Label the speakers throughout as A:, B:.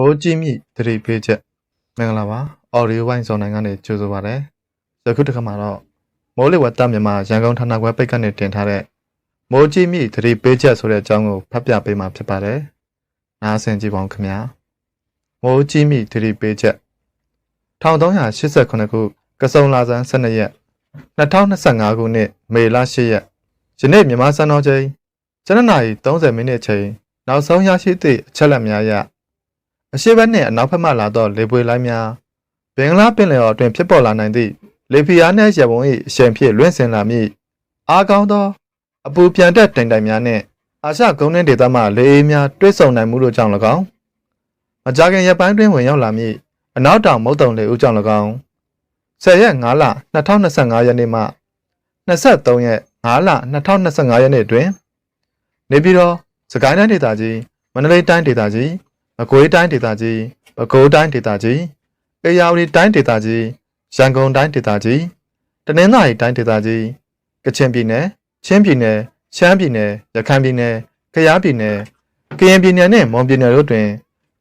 A: မိုးကြီးမြသတိပေးချက်မင်္ဂလာပါအော်ဒီယိုဝိုင်းဇွန်နိုင်ကနေကြိုဆိုပါရစေယခုတစ်ခါမှာတော့မိုးလေဝသမြန်မာရန်ကုန်ဌာနခွဲပိတ်ကနေတင်ထားတဲ့မိုးကြီးမြသတိပေးချက်ဆိုတဲ့အကြောင်းကိုဖတ်ပြပေးမှာဖြစ်ပါတယ်နားဆင်ကြည့်ပါဦးခင်ဗျာမိုးကြီးမြသတိပေးချက်1389ခုကစုံလာဇန်12ရက်2025ခုနှစ်မေလ10ရက်ယနေ့မြန်မာစံတော်ချိန်7:30နာရီ30မိနစ်ချိန်နောက်ဆုံးရရှိသည့်အချက်အလက်များအရ အရှိဘက်နှင့်အနောက်ဘက်မှလာသောလေပွေလိုင်းများဘင်္ဂလားပင်လယ်အော်တွင်ဖြစ်ပေါ်လာနိုင်သည့်လေဖီယာနှင့်ရပုံ၏အရှိန်ဖြင့်လွင့်ဆင်လာမည့်အားကောင်းသောအပူပြန်တက်တိုင်တိုင်များနှင့်အာရှကုန်းတွင်းဒေသမှလေအေးများတွဲဆုံနိုင်မှုတို့ကြောင့်၎င်းမကြာခင်ရက်ပိုင်းတွင်ဝင်ရောက်လာမည့်အနောက်တောင်မုတ်တုံလေဦးကြောင့်၎င်း10ရက်5လ2025ရက်နေ့မှ23ရက်5လ2025ရက်နေ့တွင် နေပြည်တော်စကိုင်းတိုင်းဒေသကြီးမန္တလေးတိုင်းဒေသကြီး မကွေးတိုင်းဒေသကြီးပဲခူးတိုင်းဒေသကြီးအေရဝတီတိုင်းဒေသကြီးရန်ကုန်တိုင်းဒေသကြီးတနင်္သာရီတိုင်းဒေသကြီးကချင်ပြည်နယ်ချင်းပြည်နယ်ရှမ်းပြည်နယ်ရခိုင်ပြည်နယ်ကယားပြည်နယ်ကရင်ပြည်နယ်နဲ့မွန်ပြည်နယ်တို့တွင်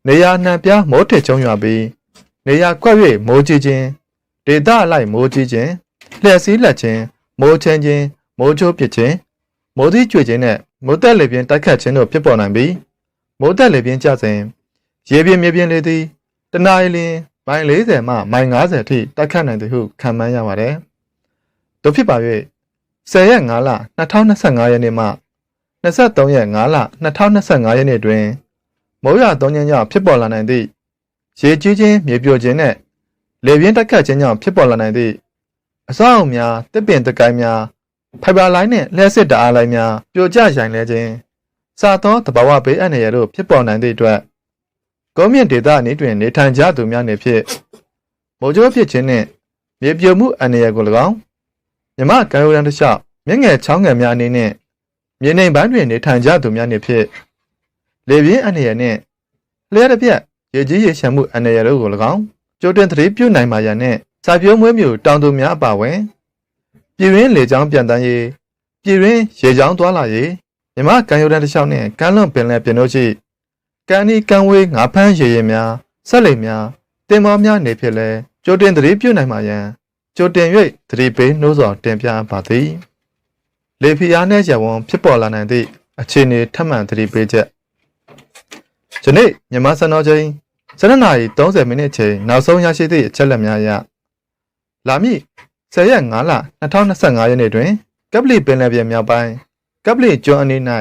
A: နေရာနှံပြားမိုးထစ်ချုံရွာပြီးနေရာကွက်၍မိုးကြီးခြင်းဒေသအလိုက်မိုးကြီးခြင်းလျှက်စည်းလက်ခြင်းမိုးချင်းခြင်းမိုးချိုးပစ်ခြင်းမိုးသီးကျွေခြင်းနဲ့မိုးတက်လေပြင်းတိုက်ခတ်ခြင်းတို့ဖြစ်ပေါ်နိုင်ပြီးမိုးတက်လေပြင်းကျစဉ် ရေပြင်းမြေပြင်းလေသည်တနအီလမိုင်40မှမိုင်50အထိတိုက်ခတ်နိုင်သည်ဟုခန့်မှန်းရပါတယ်။တို့ဖြစ်ပါ၍10ရက်5လ2025ရက်နေ့မှ23ရက်5လ2025ရက်နေ့တွင်မိုးရွာသွန်းခြင်းကြောင့်ဖြစ်ပေါ်လာနိုင်သည့်ရေကြီးခြင်းမြေပြိုခြင်းနဲ့လေပြင်းတိုက်ခတ်ခြင်းကြောင့်ဖြစ်ပေါ်လာနိုင်သည့်အဆောက်အအုံများတစ်ပင်တကိုင်းများဖိုင်ဘာလိုင်းနှင့်လျှက်စစ်တအားလိုင်းများပြိုကျရိုင်လဲခြင်းစာသောတဘာဝဘေးအန္တရာယ်တို့ဖြစ်ပေါ်နိုင်သည့်အတွက် ကုန်းမြင့်ဒေသအနေတွင်နေထိုင်ကြသူများနေဖြင့်မိုးကြိုးဖြစ်ခြင်းနှင့်မြေပြိုမှုအန္တရာယ်ကို၎င်းမြမကံရိုးတန်းတစ်လျှောက်မြင့်ငယ်ချောင်းငယ်များအနေနဲ့မြေနေပိုင်းတွင်နေထိုင်ကြသူများနေဖြင့်လေပြင်းအန္တရာယ်နှင့်လျှက်တစ်ပြက်ရေကြီးရေရှမ်းမှုအန္တရာယ်တို့ကို၎င်းကြိုတင်သတိပြုနိုင်ပါရန်နှင့်စာပြိုးမွေးမြူတောင်သူများအပါအဝင်ပြည်ရင်းလေကြောင်းပြန်တန်းရေးပြည်ရင်းရေကြောင်းသွားလာရေးမြမကံရိုးတန်းတစ်လျှောက်နှင့်ကမ်းလွန်ပင်လယ်ပြင်တို့ရှိ ကံဤကံဝေးငါဖမ်းရေရင်များဆက်လိမ်များတင်မောများနေဖြစ်လဲကြိုတင်သတိပြုနိုင်ပါရန်ကြိုတင်၍သတိပေးနှိုးဆော်တင်ပြပါသည်လေဖီအားနှင့်ရဝံဖြစ်ပေါ်လာနိုင်သည့်အခြေအနေထပ်မံသတိပေးချက်ယနေ့မြန်မာစံတော်ချိန်7နာရီ30မိနစ်ချိန်နောက်ဆုံးရရှိသည့်အချက်လက်များအရလာမည့်10ရက်5လ2025ရက်နေ့တွင်ကပလီပင်လယ်ပြင်မြောက်ပိုင်းကပလီကျွန်းအနီး၌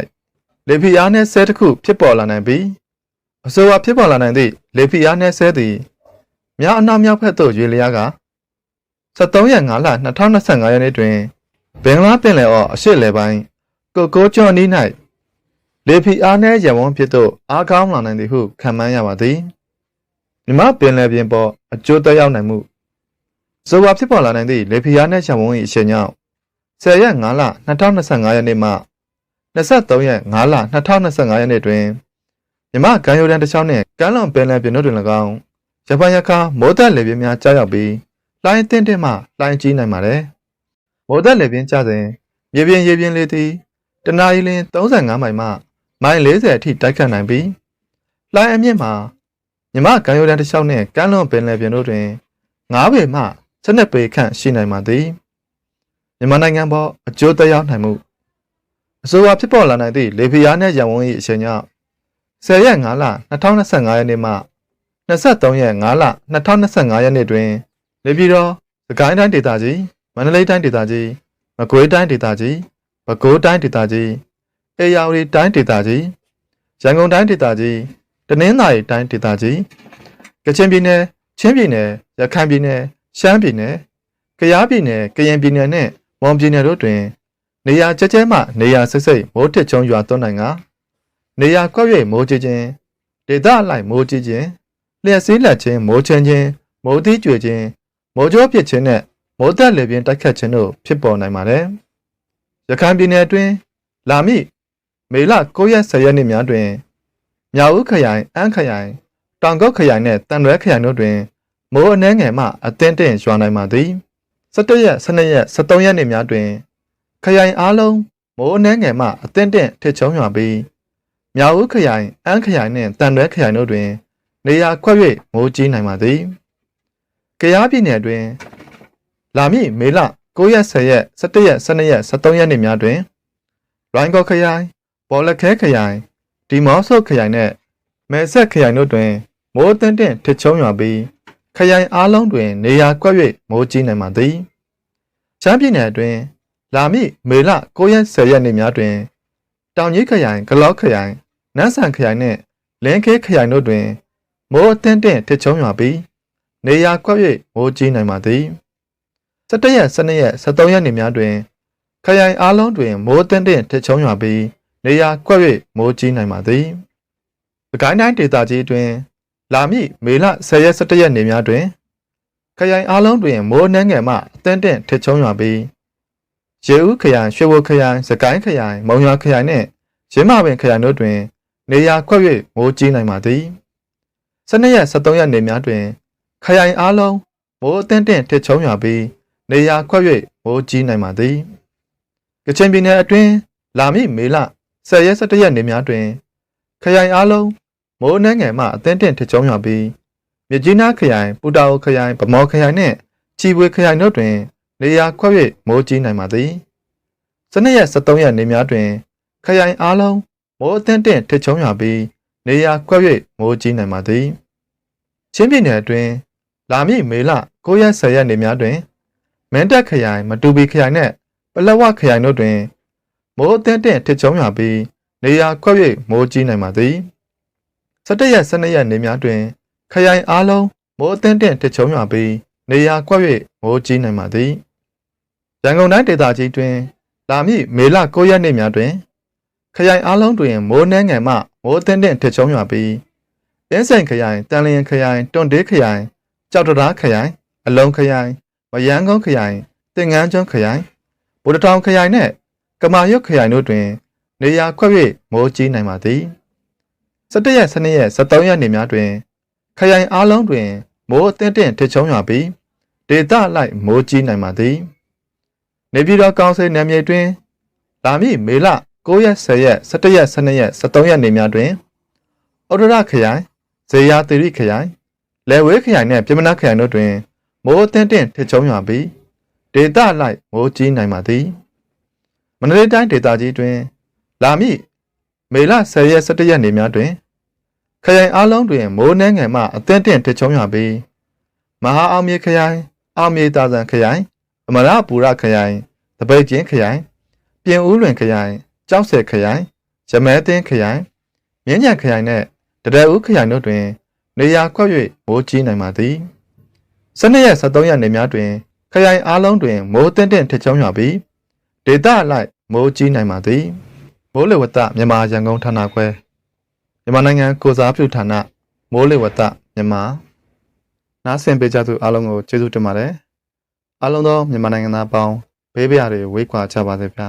A: လေဖီအားနှင့်ဆဲတစ်ခုဖြစ်ပေါ်လာနိုင်ပြီး အဆိုပါဖြစ်ပေါ်လာနိုင်သည့်လေဖီအားနှင့်ဆဲသည်မြောက်အနောက်မြောက်ဘက်သို့ရွေလျားက73ရက်5လ2025ရက်နေ့တွင်ဘင်္ဂလားပင်လယ်အော်အရှေ့လယ်ပိုင်းကိုကိုကျွန်းအနီး၌လေဖီအားနှင့်ရဝန်းဖြစ်သို့အားကောင်းလာနိုင်သည်ဟုခန့်မှန်းရပါသည်မြမပင်လယ်ပြင်ပေါ်အကျိုးသက်ရောက်နိုင်မှုဇိုဝါဖြစ်ပေါ်လာနိုင်သည့်လေဖီယာနှင့်ရှံဝုံ၏အရှင်ကြောင့်10ရက်5လ2025ရက်နေ့မှ23ရက်5လ2025ရက်နေ့တွင် မြမကမ်းရိုးတန်းတစ်ချောင်းနှင့်ကမ်းလွန်ပင်လယ်ပြင်တို့တွင်၎င်းဂျပန်ရခါမိုးသက်လေပြင်းများကြားရောက်ပြီးလှိုင်းတင်းတင်းမှလှိုင်းကြီးနိုင်ပါသည်မိုးသက်လေပြင်းကျစဉ်မြေပြင်ရေပြင်လေသည်တနအီလ35မိုင်မှမိုင်40အထိတိုက်ခတ်နိုင်ပြီးလှိုင်းအမြင့်မှာမြမကမ်းရိုးတန်းတစ်ချောင်းနှင့်ကမ်းလွန်ပင်လယ်ပြင်တို့တွင်9ပေမှ12ပေခန့်ရှိနိုင်ပါသည်မြန်မာနိုင်ငံပေါ်အကျိုးသက်ရောက်နိုင်မှုအဆိုပါဖြစ်ပေါ်လာနိုင်သည့်လေဖီယာနှင့်ရန်ဝန်း၏အချိန်ကြောင့် 10ရက်5လ2025ရက်နေ့မှ23ရက်5လ2025ရက်နေ့တွင်နေပြည်တော်စကိုင်းတိုင်းဒေသကြီးမန္တလေးတိုင်းဒေသကြီးမကွေးတိုင်းဒေသကြီးပဲခူးတိုင်းဒေသကြီးအေရဝတီတိုင်းဒေသကြီးရန်ကုန်တိုင်းဒေသကြီးတနင်္သာရီတိုင်းဒေသကြီးကချင်ပြည်နယ်ချင်းပြည်နယ်ရခိုင်ပြည်နယ်ရှမ်းပြည်နယ်ကယားပြည်နယ်ကရင်ပြည်နယ်နဲ့မွန်ပြည်နယ်တို့တွင် နေရာကျကျဲမှနေရာစိတ်စိတ်မိုးထစ်ချုံရွာသွန်းနိုင်က နေရာကွက်၍မိုးကြီးခြင်းဒေသအလိုက်မိုးကြီးခြင်းလျှက်စည်းလက်ခြင်းမိုးချင်ခြင်းမိုးသီးကျွေခြင်းမိုးကြောပစ်ခြင်းနဲ့မိုးသက်လေပြင်းတိုက်ခတ်ခြင်းတို့ဖြစ်ပေါ်နိုင်ပါတယ်။ရခိုင်ပြည်နယ်အတွင်းလာမည့်မေလ9ရက်10ရက်နေ့များတွင်မြောက်ဦးခရိုင်အန်းခရိုင်တောင်ကုတ်ခရိုင်နဲ့တန်ရွဲခရိုင်တို့တွင်မိုးအနှဲငယ်မှအသင်းတင့်ရွာနိုင်ပါသည်17ရက်12ရက်13ရက်နေ့များတွင် ခရိုင်အားလုံးမိုးအနှဲငယ်မှအသင်းတင့်ထစ်ချုံရွာပြီး မြောက်ဦးခရိုင်အန်းခရိုင်နှင့်တန်ရွဲခရိုင်တို့တွင် နေရာခွက်၍မိုးကြီးနိုင်ပါသည်။ကယားပြည်နယ်အတွင်းလာမည့်မေလ9ရက်10ရက်17ရက်12ရက်13ရက်နေ့များတွင်ရိုင်းကော့ခရိုင်ဘော်လခဲခရိုင်ဒီမော့ဆော့ခရိုင်နှင့်မဲဆက်ခရိုင်တို့တွင် မိုးသင့်တင့်ထစ်ချုံရွာပြီးခရိုင်အားလုံးတွင် နေရာကွက်၍မိုးကြီးနိုင်ပါသည်။ချမ်းပြည်နယ်အတွင်းလာမည့်မေလ9ရက်10ရက်နေ့များတွင်တောင်ကြီးခရိုင်ဂလော့ခရိုင် နန်းဆန်ခရိုင်နှင့်လင်းခဲခရိုင်တို့တွင်မိုးအသင့်တင့်ထစ်ချုံရွာပြီးနေရာကွက်၍မိုးကြီးနိုင်ပါသည်။17ရက်12ရက်13ရက်နေ့များတွင် ခရိုင်အားလုံးတွင်မိုးအသင့်တင့်ထစ်ချုံရွာပြီးနေရာကွက်၍မိုးကြီးနိုင်ပါသည်။ပကိုင်းတိုင်းဒေသကြီးတွင် လာမည့်မေလ10ရက်17ရက်နေ့များတွင်ခရိုင်အားလုံးတွင်မိုးနှင်းငယ်မှအသင့်တင့်ထစ်ချုံရွာပြီးရေဦးခရိုင်ရွှေဘိုခရိုင်စကိုင်းခရိုင်မုံရွာခရိုင်နှင့်ရင်းမာပင်ခရိုင်တို့တွင် နေရာခွက်၍မိုးကြီးနိုင်ပါသည်။12ရက်13ရက်နေ့များတွင် ခရိုင်အားလုံးမိုးအသင့်တင့်ထစ်ချုံရွာပြီးနေရာခွက်၍မိုးကြီးနိုင်ပါသည်။ကချင်ပြည်နယ်အတွင်းလာမည့်မေလ10ရက်17ရက်နေ့များတွင် ခရိုင်အားလုံးမိုးနှင်းငယ်မှအသင့်တင့်ထစ်ချုံရွာပြီးမြစ်ကြီးနားခရိုင်ပူတာအိုခရိုင်ဗမော်ခရိုင်နှင့်ချီပွေခရိုင်တို့တွင် နေရာခွက်၍မိုးကြီးနိုင်ပါသည်။12ရက်13ရက်နေ့များတွင် ခရိုင်အားလုံး မိုးအသင့်တင့်ထစ်ချုံရွာပြီးနေရာခွက်၍မိုးကြီးနိုင်ပါသည်။ချင်းပြည်နယ်အတွင်းလာမည့်မေလ9ရက်10ရက်နေ့များတွင်မင်းတပ်ခရိုင်မတူပီခရိုင်နှင့်ပလက်ဝခရိုင်တို့တွင်မိုးအသင့်တင့်ထစ်ချုံရွာပြီးနေရာခွက်၍မိုးကြီးနိုင်ပါသည်။17ရက်12ရက်နေ့များတွင် ခရိုင်အားလုံးမိုးအသင့်တင့်ထစ်ချုံရွာပြီးနေရာခွက်၍မိုးကြီးနိုင်ပါသည်။ရန်ကုန်တိုင်းဒေသကြီးတွင် လာမည့်မေလ9ရက်နေ့များတွင် ခရိုင်အားလုံးတွင်မိုးနှင်းငယ်မှမိုးသင့်တင့်ထစ်ချုံရွာပြီးအင်းစိန်ခရိုင်တန်လျင်ခရိုင်တွန်တေးခရိုင်ကြောက်တရားခရိုင်အလုံးခရိုင်မယန်းကုန်းခရိုင်တင်ငန်းကျွန်းခရိုင်ဗုဒ္ဓတောင်ခရိုင်နှင့်ကမာရွတ်ခရိုင်တို့တွင် နေရာခွက်၍မိုးကြီးနိုင်ပါသည်17ရက်12ရက်13ရက်နေ့များတွင် ခရိုင်အားလုံးတွင်မိုးအသင့်တင့်ထစ်ချုံရွာပြီးဒေသလိုက်မိုးကြီးနိုင်ပါသည် နေပြည်တော်ကောင်စီနယ်မြေတွင်လာမည့်မေလ 9ရက်10ရက်17ရက်12ရက်13ရက်နေ့များတွင်ဩဒရခရိုင်ဇေယျသီရိခရိုင်လယ်ဝဲခရိုင်နှင့်ပြမနာခရိုင်တို့တွင်မိုးအသင့်တင့်ထစ်ချုံရွာပြီးဒေသလိုက်မိုးကြီးနိုင်ပါသည်မန္တလေးတိုင်းဒေသကြီးတွင် လာမည့်မေလ10ရက်17ရက်နေ့များတွင်ခရိုင်အားလုံးတွင်မိုးနှဲငယ်မှအသင့်တင့်ထစ်ချုံရွာပြီးမဟာအောင်မြေခရိုင်အောင်မြေတာဆန်ခရိုင်အမရပူရခရိုင်တပိတ်ကျင်းခရိုင်ပြင်ဦးလွင်ခရိုင် ကြောက်ဆယ်ခရိုင်ရမဲသင်းခရိုင်မြင်းညံခရိုင်နှင့်တရဦးခရိုင်တို့တွင် နေရာခွက်၍မိုးကြီးနိုင်ပါသည်12ရက်13ရက်နေ့များတွင် ခရိုင်အားလုံးတွင်မိုးတင့်တင့်ထစ်ချုံရွာပြီးဒေသအလိုက်မိုးကြီးနိုင်ပါသည်မိုးလေဝသမြန်မာရန်ကုန်ဌာနခွဲမြန်မာနိုင်ငံကိုစားပြုဌာနမိုးလေဝသမြန်မာနားဆင်ပေးကြသူအားလုံးကိုကျေးဇူးတင်ပါတယ်အားလုံးသောမြန်မာနိုင်ငံသားပေါင်းဘေးပရာတွေဝေးကွာကြပါစေဗျာ